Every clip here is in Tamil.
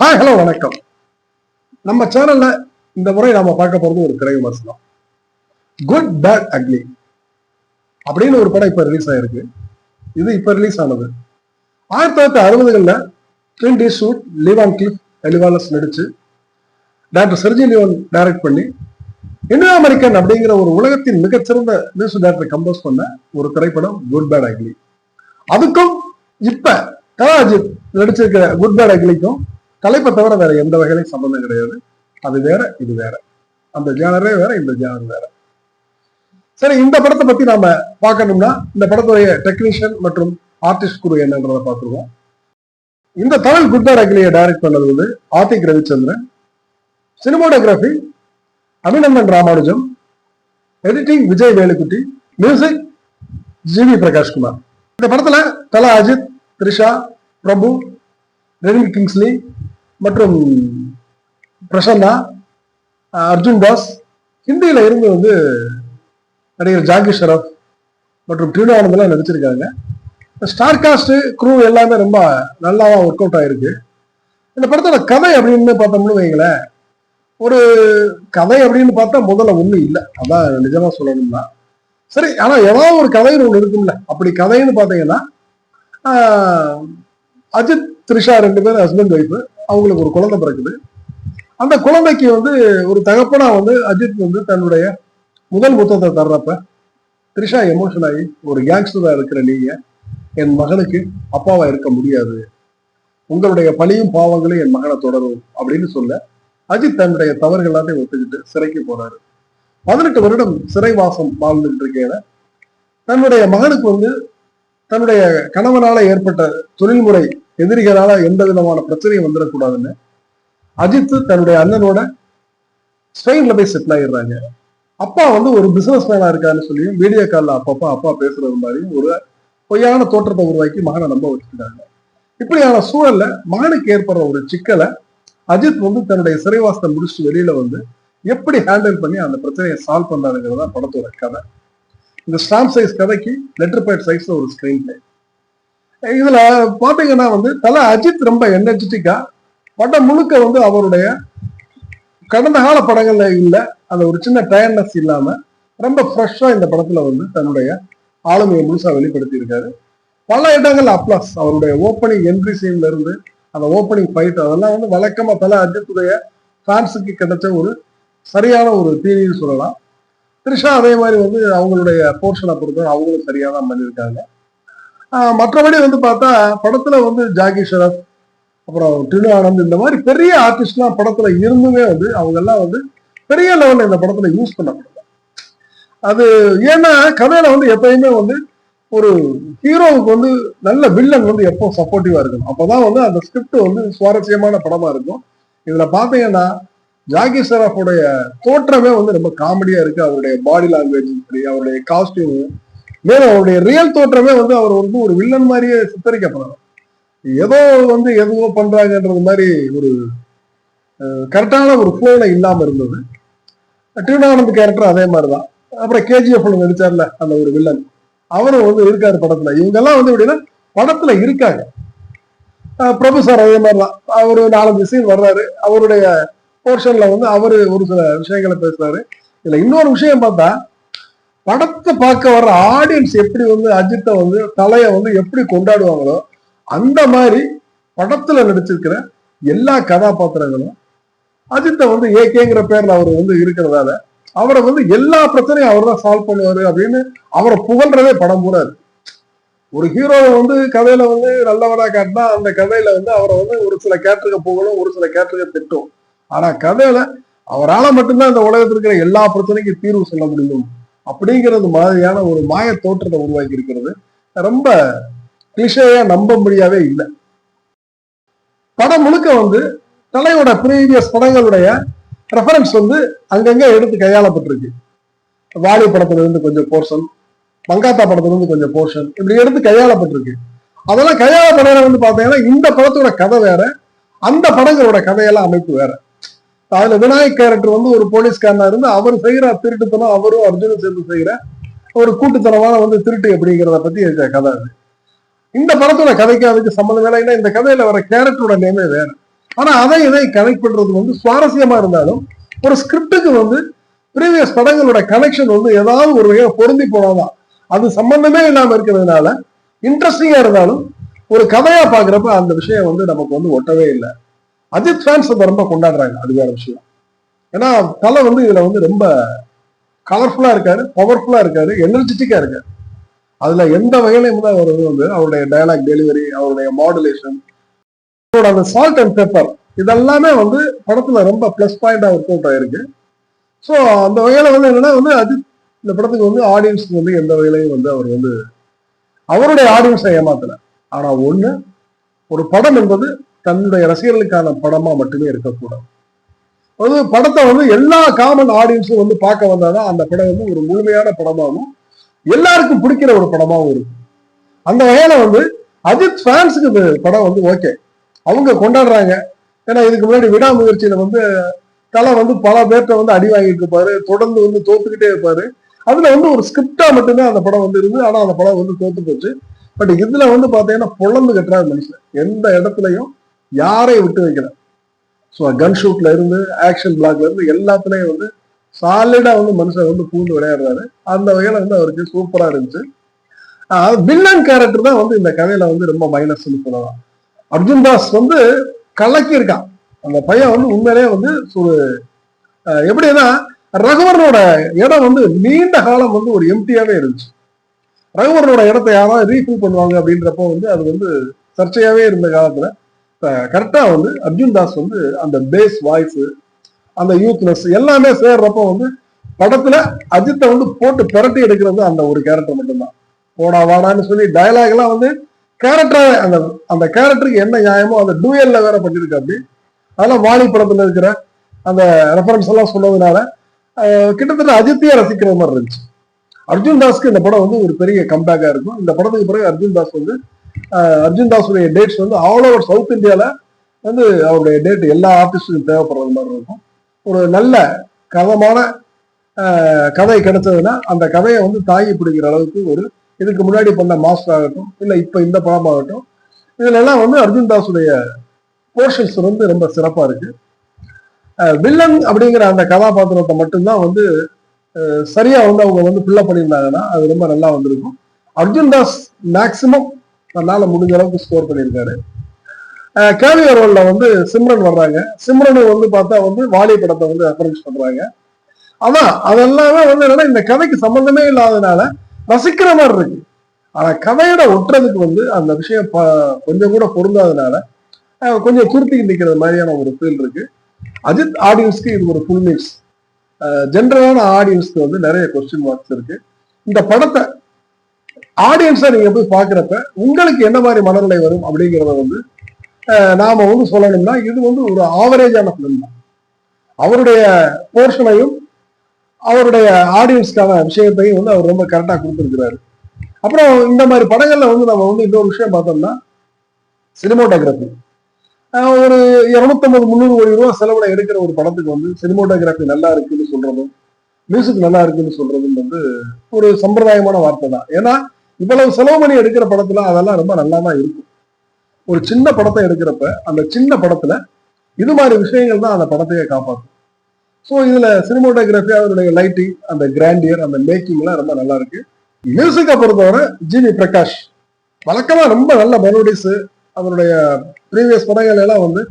ஹாய் ஹலோ வணக்கம். நம்ம சேனல்ல இந்த முறை நாம பார்க்க போறது ஒரு திரை விமர்சனம். குட் பேட் அக்லி அப்படின்னு ஒரு படம் இப்ப ரிலீஸ் ஆயிருக்கு. இது இப்ப ரிலீஸ் ஆனது. ஆயிரத்தி தொள்ளாயிரத்தி அறுபதுகள்ல Clint Eastwood Lee Van Cleef Eli Wallach நடிச்சு டாக்டர் செர்ஜி லியோன் டைரக்ட் பண்ணி இந்திய அமெரிக்கன் அப்படிங்கிற ஒரு உலகத்தின் மிகச்சிறந்த மியூசிக் டேரக்டர் கம்போஸ் பண்ண ஒரு திரைப்படம் குட் பேட் அக்லி அதுக்கும் இப்ப கலாஜித் நடிச்சிருக்கிற குட் பேட் அக்லிக்கும் தலைப்பை தவிர வேற எந்த வகையிலும் சம்பந்தம் கிடையாது. அது வேற இது வேற. அந்த ஜேனரே வேற இந்த ஜேனர் வேற. சரி இந்த படத்தை பத்தி நாம பார்க்கணும்னா இந்த படத்துடைய டெக்னீஷியன் மற்றும் ஆர்டிஸ்ட் குரு என்னன்றதை பார்த்துருவோம். இந்த தமிழ் குட் அகிலியை டைரக்ட் பண்ணது வந்து Adhik Ravichandran. Cinematography Abinandhan Ramanujam. Editing Vijay Velukutty. Music GV Prakash Kumar. இந்த படத்துல தலா அஜித் த்ரிஷா பிரபு ரெனில் கிங்ஸ்லி மற்றும் பிரசன்னா அர்ஜுன் தாஸ் ஹிந்தியில இருந்து வந்து நடிகர் ஜாகி ஷரப் மற்றும் டியூனோ நடிச்சிருக்காங்க. ஸ்டார் காஸ்ட் க்ரூ எல்லாமே ரொம்ப நல்லாவா ஒர்க் அவுட் ஆயிருக்கு. இந்த படத்தோட கதை அப்படின்னு பார்த்தோம்னு வைங்களேன் ஒரு கதை அப்படின்னு பார்த்தா முதல்ல ஒன்றும் இல்லை. அதான் நிஜமா சொல்லணும்னா. சரி ஆனால் ஏதாவது ஒரு கதைன்னு ஒன்று இருக்கும்ல. அப்படி கதைன்னு பார்த்தீங்கன்னா அஜித் த்ரிஷா ரெண்டு பேரும் ஹஸ்பண்ட் ஒய்ஃபு அவங்களுக்கு ஒரு குழந்தை பிறக்குது. அந்த குழந்தைக்கு வந்து ஒரு தகப்பனா வந்து அஜித் வந்து தன்னுடைய முதல் முத்தத்தை தர்றப்ப த்ரிஷா எமோஷன் ஆகி ஒரு கேங்ஸ்டரா இருக்கிற நீங்க என் மகனுக்கு அப்பாவா இருக்க முடியாது. உங்களுடைய பழியும் பாவங்களும் என் மகனை தொடரும் அப்படின்னு சொல்ல அஜித் தன்னுடைய தவறுகள் எல்லாத்தையும் ஒத்துக்கிட்டு சிறைக்கு போறாரு. பதினெட்டு வருடம் சிறைவாசம் வாழ்ந்துட்டு இருக்கையில தன்னுடைய மகனுக்கு வந்து தன்னுடைய கணவனால ஏற்பட்ட தொழில்முறை எதிரிகளால எந்த விதமான பிரச்சனையும் வந்துடக்கூடாதுன்னு அஜித் தன்னுடைய அண்ணனோட ஸ்பெயின்ல போய் செட்டில் ஆயிடுறாங்க. அப்பா வந்து ஒரு பிசினஸ் மேனா இருக்காருன்னு சொல்லி வீடியோ காலில் அப்பப்பா அப்பா பேசுறது மாதிரியும் ஒரு பொய்யான தோற்றத்தை உருவாக்கி மகனை நம்ப வச்சுக்கிட்டாங்க இப்படியான சூழல்ல மகனுக்கு ஏற்படுற ஒரு சிக்கலை அஜித் வந்து தன்னுடைய சிறைவாசத்தை முடிச்சுட்டு வெளியில வந்து எப்படி ஹேண்டில் பண்ணி அந்த பிரச்சனையை சால்வ் பண்றாருங்கிறது தான் படத்தோட கதை. இந்த ஸ்டாம்ப் சைஸ் கதைக்கு லெட்டர் பேட் சைஸ்ல ஒரு ஸ்கிரீன் பிளே இதுல பாத்தீங்கன்னா வந்து தல அஜித் ரொம்ப எனர்ஜெட்டிக்கா படம் முழுக்க வந்து அவருடைய கடந்த கால படங்கள்ல இல்ல அந்த ஒரு சின்ன டயர்னஸ் இல்லாம ரொம்ப ஃப்ரெஷ்ஷா இந்த படத்துல வந்து தன்னுடைய ஆளுமையை முழுசா வெளிப்படுத்தி இருக்காரு பல இடங்கள் அப்ளஸ் அவருடைய ஓப்பனிங் என்ட்ரி சீன்ல இருந்து அந்த ஓப்பனிங் ஃபைட் அதெல்லாம் வந்து வழக்கமா தல அஜித்துடைய ஃபேன்ஸுக்கு கிடைச்ச ஒரு சரியான ஒரு தீனின்னு சொல்லலாம். த்ரிஷா அதே மாதிரி வந்து அவங்களுடைய போர்ஷனை பொறுத்தவரை அவங்களும் சரியாக தான் பண்ணியிருக்காங்க. மற்றபடி வந்து பார்த்தா படத்துல வந்து ஜாகி ஷரத் அப்புறம் டினு ஆனந்த் இந்த மாதிரி பெரிய ஆர்டிஸ்ட்லாம் படத்துல இருந்துமே வந்து அவங்க எல்லாம் வந்து பெரிய லெவல்ல இந்த படத்துல யூஸ் பண்ணப்படல அது ஏன்னா கதையில வந்து எப்பயுமே வந்து ஒரு ஹீரோவுக்கு வந்து நல்ல வில்லன் வந்து எப்போ சப்போர்ட்டிவா இருக்கணும். அப்பதான் வந்து அந்த ஸ்கிரிப்ட் வந்து சுவாரஸ்யமான படமா இருக்கும். இதுல பாத்தீங்கன்னா ஜாகி சராஃபுடைய தோற்றமே வந்து ரொம்ப காமெடியா இருக்கு. அவருடைய பாடி லாங்குவேஜ் சரி அவருடைய காஸ்டியூம் மேலும் அவருடைய ரியல் தோற்றமே வந்து அவர் வந்து ஒரு வில்லன் மாதிரியே சித்தரிக்கப்படுறாரு ஏதோ வந்து எதுவோ பண்றாங்கன்றது மாதிரி ஒரு கரெக்டான ஒரு ஃப்ளோல இல்லாம இருந்தது. டியூனானந்த் கேரக்டர் அதே மாதிரிதான். அப்புறம் கேஜிஎஃப்ல நடிச்சார்ல அந்த ஒரு வில்லன் அவரும் வந்து இருக்காரு படத்துல. இவங்கெல்லாம் வந்து எப்படின்னா படத்துல இருக்காங்க. பிரபு சார் அதே மாதிரிதான். அவரு நாலஞ்சு சீன் வர்றாரு. அவருடைய போர்ஷன்ல வந்து அவரு ஒரு சில விஷயங்களை பேசுறாரு. இதுல இன்னொரு விஷயம் பார்த்தா படத்தை பார்க்க வர்ற ஆடியன்ஸ் எப்படி வந்து அஜித்தை வந்து தலையை வந்து எப்படி கொண்டாடுவாங்களோ அந்த மாதிரி படத்துல நடிச்சிருக்கிற எல்லா கதாபாத்திரங்களும் அஜித்தை வந்து ஏகேங்கிற பேர்ல அவர் வந்து இருக்கிறதால அவரை வந்து எல்லா பிரச்சனையும் அவர் தான் சால்வ் பண்ணுவாரு அப்படின்னு அவரை புகழ்றதே படம் பூரா இருக்கு ஒரு ஹீரோவை வந்து கதையில வந்து நல்லவரா காட்டினா அந்த கதையில வந்து அவரை வந்து ஒரு சில கேட்டுக்க புகழும் ஒரு சில கேட்டுக்க திட்டும். ஆனா கதையில அவரால மட்டும்தான் இந்த உலகத்தில் இருக்கிற எல்லா பிரச்சனைக்கும் தீர்வு சொல்ல முடியும். அப்படிங்கிறது மாதிரியான ஒரு மாய தோற்றத்தை உருவாக்கி இருக்கிறது ரொம்ப கிளிஷையா நம்ப முடியாவே இல்லை. படம் முழுக்க வந்து தலையோட ப்ரீவியஸ் படங்களுடைய ரெஃபரன்ஸ் வந்து அங்கங்க எடுத்து கையாளப்பட்டிருக்கு. வாலி படத்துல இருந்து கொஞ்சம் போர்ஷன் மங்காத்தா படத்துல இருந்து கொஞ்சம் போர்ஷன் இப்படி எடுத்து கையாளப்பட்டிருக்கு. அதெல்லாம் கையாளப்படையில வந்து பார்த்தீங்கன்னா இந்த படத்தோட கதை வேற அந்த படங்களோட கதையெல்லாம் அமைப்பு வேற. அதுல விநாயக் கேரக்டர் வந்து ஒரு போலீஸ்காரனா இருந்து அவர் செய்யற திருட்டுத்தனம் அவரும் அர்ஜுனும் சேர்ந்து செய்யற ஒரு கூட்டுத்தனமான வந்து திருட்டு அப்படிங்கிறத பத்தி கதை அது. இந்த படத்தோட கதைக்கு அதுக்கு சம்மந்தம் இல்லை. இந்த கதையில வர கேரக்டரோட நேமே வேற. ஆனா அதை இதை கனெக்ட் பண்றது வந்து சுவாரஸ்யமா இருந்தாலும் ஒரு ஸ்கிரிப்டுக்கு வந்து ப்ரீவியஸ் படங்களோட கனெக்ஷன் வந்து ஏதாவது ஒரு வகையில பொருந்தி போனாதான் அது சம்பந்தமே இல்லாம இருக்கிறதுனால இன்ட்ரெஸ்டிங்கா இருந்தாலும் ஒரு கதையா பாக்குறப்ப அந்த விஷயம் வந்து நமக்கு வந்து ஒட்டவே இல்லை. அஜித் ஃபேன்ஸ் ரொம்ப கொண்டாடுறாங்க அது வேற விஷயம். ஏன்னா தலை வந்து இதுல வந்து ரொம்ப கலர்ஃபுல்லா இருக்காரு பவர்ஃபுல்லா இருக்காரு எனர்ஜெட்டிக்கா இருக்காரு. அதுல எந்த வகையிலையும் தான் அவர் வந்து அவருடைய டயலாக் டெலிவரி அவருடைய மாடுலேஷன் அவரோட அந்த சால்ட் அண்ட் பெப்பர் இதெல்லாமே வந்து படத்துல ரொம்ப பிளஸ் பாயிண்டா ஒர்க் அவுட் ஆயிருக்கு. ஸோ அந்த வகையில வந்து என்னன்னா வந்து அஜித் இந்த படத்துக்கு வந்து ஆடியன்ஸ்க்கு வந்து எந்த வகையிலையும் வந்து அவர் வந்து அவருடைய ஆடியன்ஸை ஏமாத்தல. ஆனா ஒண்ணு ஒரு படம் என்பது தன்னுடைய ரசிகர்களுக்கான படமா மட்டுமே இருக்கக்கூடாது. அது படத்தை வந்து எல்லா காமன் ஆடியன்ஸும் வந்து பார்க்க வந்தாதான் அந்த படம் வந்து ஒரு முழுமையான படமாகவும் எல்லாருக்கும் பிடிக்கிற ஒரு படமாகவும் இருக்கும். அந்த வகையில வந்து அஜித் ஃபேன்ஸுக்கு இந்த படம் வந்து ஓகே அவங்க கொண்டாடுறாங்க. ஏன்னா இதுக்கு முன்னாடி விடாமுயற்சியில வந்து தலை வந்து பல பேர்த்த வந்து அடி வாங்கிட்டு இருப்பாரு. தொடர்ந்து வந்து தோத்துக்கிட்டே இருப்பாரு. அதுல வந்து ஒரு ஸ்கிரிப்டா மட்டும்தான் அந்த படம் வந்து இருந்து ஆனா அந்த படம் வந்து தோத்து போச்சு. பட் இதுல வந்து பாத்தீங்கன்னா பொழந்து கட்டுறாரு மனுஷன். எந்த இடத்துலயும் யாரையும் விட்டு வைக்கல? ஸோ கன் ஷூட்ல இருந்து ஆக்ஷன் பிளாக்ல இருந்து எல்லாத்துலயும் வந்து சாலிடா வந்து மனுஷன் வந்து பூந்து விளையாடுறாரு. அந்த வகையில வந்து அவருக்கு சூப்பரா இருந்துச்சு. வில்லன் கேரக்டர் தான் வந்து இந்த கதையில வந்து ரொம்ப மைனஸ்னு சொல்லலாம். அர்ஜுன் தாஸ் வந்து கலக்கியிருக்கான். அந்த பையன் வந்து உண்மையிலேயே வந்து ஒரு எப்படின்னா ரகுவரனோட இடம் வந்து நீண்ட காலம் வந்து ஒரு எம்டியாவே இருந்துச்சு. ரகுவரனோட இடத்த யாராவது ரீஃபில் பண்ணுவாங்க அப்படின்றப்போ வந்து அது வந்து சர்ச்சையாவே இருந்த காலத்துல கரெக்டாக வந்து அர்ஜுன் தாஸ் வந்து அந்த பேஸ் வாய்ஸ் அந்த யூத்னஸ் எல்லாமே சேர்றப்போ வந்து படத்துல அஜித்தை வந்து போட்டு பிரட்டி எடுக்கிறது அந்த ஒரு கேரக்டர் மட்டும்தான். போடா வாடான்னு சொல்லி டயலாக் எல்லாம் வந்து கேரக்டராக அந்த அந்த கேரக்டருக்கு என்ன நியாயமோ அந்த டூயல்ல வேற பண்ணிருக்கு அப்படி. அதெல்லாம் வாணி படத்துல இருக்கிற அந்த ரெஃபரன்ஸ் எல்லாம் சொன்னதுனால கிட்டத்தட்ட அஜித்தையே ரசிக்கிற மாதிரி இருந்துச்சு. அர்ஜுன் தாஸ்க்கு இந்த படம் வந்து ஒரு பெரிய கம்பேக்கா இருக்கும். இந்த படத்துக்கு பிறகு அர்ஜுன் தாஸ் வந்து அர்ஜுன் தாஸுடைய டேட்ஸ் வந்து ஆல் ஓவர் சவுத் இந்தியால வந்து அவருடைய டேட் எல்லா ஆர்டிஸ்டுக்கும் தேவைப்படுறது மாதிரி இருக்கும். ஒரு நல்ல கதமான கதை கிடைச்சதுன்னா அந்த கதையை வந்து தாங்கி பிடிக்கிற அளவுக்கு ஒரு இதுக்கு முன்னாடி பண்ண மாஸ்டர் ஆகட்டும் இல்ல இப்ப இந்த படமாகட்டும் இதுல எல்லாம் வந்து அர்ஜுன் தாஸுடைய போர்ஷன்ஸ் வந்து ரொம்ப சிறப்பா இருக்கு. வில்லன் அப்படிங்கிற அந்த கதாபாத்திரத்தை மட்டும்தான் வந்து அஹ் சரியா வந்து அவங்க வந்து ஃபில்ல பண்ணியிருந்தாங்கன்னா அது ரொம்ப நல்லா வந்திருக்கும். அர்ஜுன் தாஸ் மேக்சிமம் தன்னால முடிஞ்ச அளவுக்கு ஸ்கோர் பண்ணியிருக்காரு. கேவியர் ரோல்ல வந்து சிம்ரன் வர்றாங்க. சிம்ரனு வந்து பார்த்தா வந்து வாலி படத்தை வந்து ரெஃபரன்ஸ் பண்றாங்க. ஆனா அதெல்லாமே வந்து என்னன்னா இந்த கதைக்கு சம்பந்தமே இல்லாதனால ரசிக்கிற மாதிரி இருக்கு. ஆனா கதையோட ஒட்டுறதுக்கு வந்து அந்த விஷயம் ப- கொஞ்சம் கூட பொருந்தாதனால கொஞ்சம் துருத்தி நிக்கிற மாதிரியான ஒரு ஃபீல் இருக்கு. அஜித் ஆடியன்ஸ்க்கு இது ஒரு ஃபுல் மீல்ஸ் ஜென்ரலான ஆடியன்ஸ்க்கு வந்து நிறைய கொஸ்டின் மார்க்ஸ் இருக்கு. இந்த படத்தை ஆடியன்ஸா நீங்க போய் பாக்குறப்ப உங்களுக்கு என்ன மாதிரி மனநிலை வரும் அப்படிங்கிறத வந்து நாம் நாம வந்து சொல்லணும்னா இது வந்து ஒரு ஆவரேஜான ஃபிலிம் தான். அவருடைய போர்ஷனையும் அவருடைய ஆடியன்ஸ்க்கான விஷயத்தையும் வந்து அவர் ரொம்ப கரெக்டாக கொடுத்துருக்கிறாரு. அப்புறம் இந்த மாதிரி படங்கள்ல வந்து நம்ம வந்து இன்னொரு விஷயம் பார்த்தோம்னா சினிமோட்டோகிராஃபி ஒரு இரநூத்தம்பது முந்நூறு கோடி ரூபா செலவுல எடுக்கிற ஒரு படத்துக்கு வந்து சினிமோட்டோகிராஃபி நல்லா இருக்குன்னு சொல்றதும் மியூசிக் நல்லா இருக்குன்னு சொல்றதும் வந்து ஒரு சம்பிரதாயமான வார்த்தை தான். ஏன்னா இவ்வளவு செலவு பண்ணி எடுக்கிற படத்துல அதெல்லாம் ரொம்ப நல்லா தான் இருக்கும். ஒரு சின்ன படத்தை எடுக்கிறப்ப அந்த சின்ன படத்துல இது மாதிரி விஷயங்கள் தான் அந்த படத்தையே காப்பாற்றும் ஸோ இதுல சினிமோட்டோகிராஃபி அதனுடைய லைட்டிங் அந்த கிராண்டியர் அந்த மேக்கிங் எல்லாம் ரொம்ப நல்லா இருக்கு. மியூசிக்கை பொறுத்தவரை ஜிவி பிரகாஷ். வழக்கமா ரொம்ப நல்ல மெலோடிஸ் அவருடைய ப்ரீவியஸ் படங்கள் எல்லாம் வந்து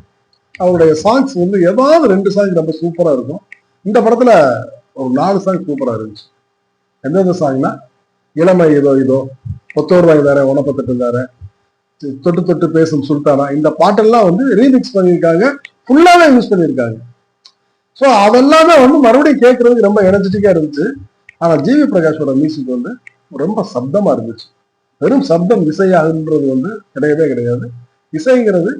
அவருடைய சாங்ஸ் வந்து ஏதாவது ரெண்டு சாங் ரொம்ப சூப்பரா இருக்கும். இந்த படத்துல ஒரு நாலு சாங் சூப்பரா இருந்துச்சு. எந்தெந்த சாங்னா இளமை இதோ இதோ பொத்தோர்பாய் வேற உணப்பத்தட்டு வேற. தொட்டு தொட்டு பேசும் சுல்தானா. இந்த பாட்டெல்லாம் வந்து ரீமிக்ஸ் பண்ணியிருக்காங்க. ஃபுல்லாவே யூஸ் பண்ணியிருக்காங்க. ஸோ அதெல்லாமே வந்து மறுபடியும் கேட்கறதுக்கு ரொம்ப எனர்ஜெட்டிக்கா இருந்துச்சு. ஆனா ஜிவி பிரகாஷோட மியூசிக் வந்து ரொம்ப சப்தமா இருந்துச்சு. வெறும் சப்தம் இசையாகுன்றது வந்து கிடையவே கிடையாது. இசைங்கிறது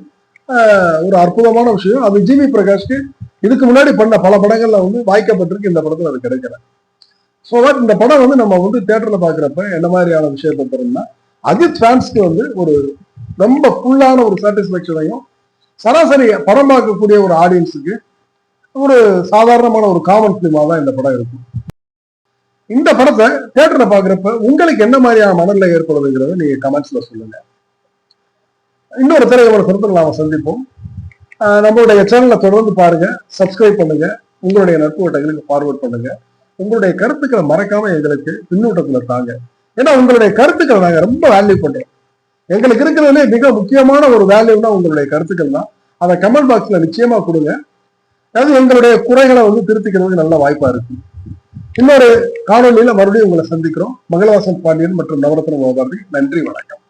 ஆஹ், ஒரு அற்புதமான விஷயம். அது ஜிவி பிரகாஷ்க்கு இதுக்கு முன்னாடி பண்ண பல படங்கள்ல வந்து வாய்க்கப்பட்டிருக்கு. இந்த படத்துல அது கிடைக்கல. ஸோ இந்த படம் வந்து நம்ம வந்து தியேட்டர்ல பாக்குறப்ப என்ன மாதிரியான விஷயத்தை தரும்னா அஜித் ஃபேன்ஸ்க்கு வந்து ஒரு ரொம்ப ஃபுல்லான ஒரு சாட்டிஸ்ஃபேக்ஷனையும் சராசரி படம் பார்க்கக்கூடிய ஒரு ஆடியன்ஸுக்கு ஒரு சாதாரணமான ஒரு காமன் ஃபிலிமாக தான் இந்த படம் இருக்கும். இந்த படத்தை தேட்டரில் பாக்குறப்ப உங்களுக்கு என்ன மாதிரியான மனநிலை ஏற்படுதுங்கிறத நீங்க கமெண்ட்ஸ்ல சொல்லுங்க. இன்னொரு திரையுடைய பொறுத்து நாம சந்திப்போம். ஆஹ் நம்மளுடைய சேனலை தொடர்ந்து பாருங்க சப்ஸ்கிரைப் பண்ணுங்க உங்களுடைய நட்பு வட்டங்களுக்கு ஃபார்வர்ட் பண்ணுங்க. உங்களுடைய கருத்துக்களை மறக்காம எங்களுக்கு பின்னூட்டத்துல தாங்க. ஏன்னா உங்களுடைய கருத்துக்களை நாங்க ரொம்ப வேல்யூ பண்றோம். எங்களுக்கு இருக்கிறதுலே மிக முக்கியமான ஒரு வேல்யூனா உங்களுடைய கருத்துக்கள் தான். அதை கமெண்ட் பாக்ஸ்ல நிச்சயமா கொடுங்க. அது எங்களுடைய குறைகளை வந்து திருத்திக்கிறதுக்கு நல்ல வாய்ப்பா இருக்கு. இன்னொரு காணொலியில மறுபடியும் உங்களை சந்திக்கிறோம். மங்களவாசன் பாண்டியன் மற்றும் நவரத்ன கோபாரதி நன்றி வணக்கம்.